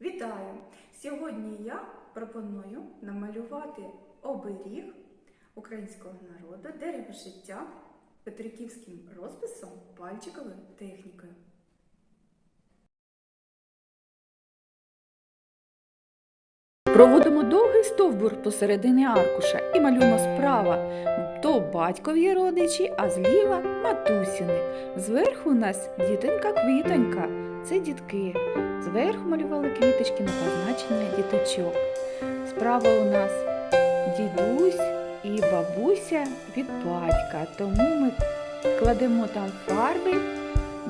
Вітаю! Сьогодні я пропоную намалювати оберіг українського народу дерево життя петриківським розписом пальчиковою технікою. Проводимо довгий стовбур посередині аркуша і малюємо справа то батькові родичі, а зліва матусіни. Зверху у нас дітонька квітонька. Це дітки. Зверху малювали квіточки на позначення діточок. Справа у нас дідусь і бабуся від батька. Тому ми кладемо там фарби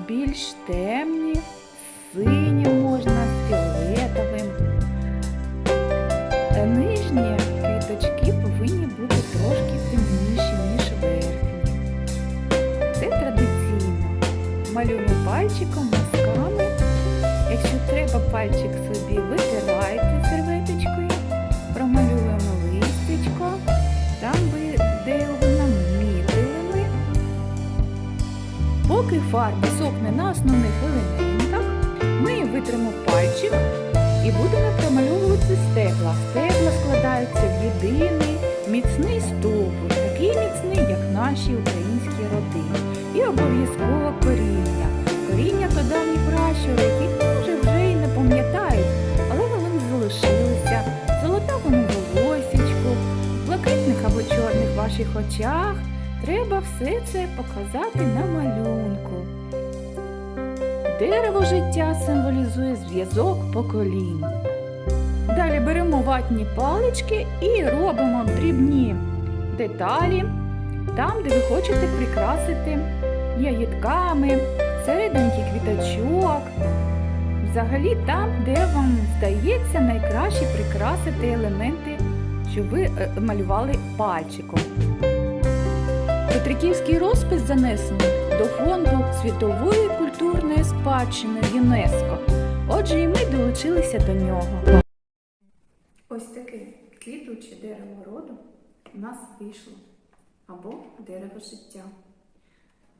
більш темні, нижні квіточки повинні бути трошки темніші, ніж верхні. Це традиційно. Малюємо пальчиком, мазками. Якщо треба, пальчик собі витирайте серветочкою, промалюємо листечко, там ви де його намітили. Поки фарба сохне на основних елементах, ми витримо пальчик і будемо стебла. Стебла складаються в єдиний міцний стовбур, такий міцний, як наші українські родини. І обов'язково коріння. Коріння то давні пращури, яких може вже й не пам'ятають, але вони залишилися. Золотавому волосічку, в блакитних або чорних ваших очах. Треба все це показати на малюнку. Дерево життя символізує зв'язок поколінь. Беремо ватні палички і робимо дрібні деталі там, де ви хочете прикрасити ягідками, серединки квіточок. Взагалі там, де вам здається найкраще прикрасити елементи, що ви е, малювали пальчиком. Петриківський розпис занесений до фонду світової культурної спадщини ЮНЕСКО. Отже, і ми долучилися до нього. Ось таке квітуче дерево роду у нас вийшло або дерево життя.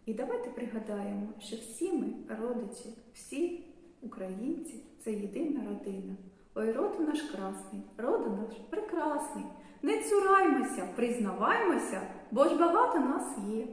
І давайте пригадаємо, що всі ми родичі, всі українці це єдина родина. Ой, роду наш красний, роду наш прекрасний. Не цураймося, признаваймося, бо ж багато нас є.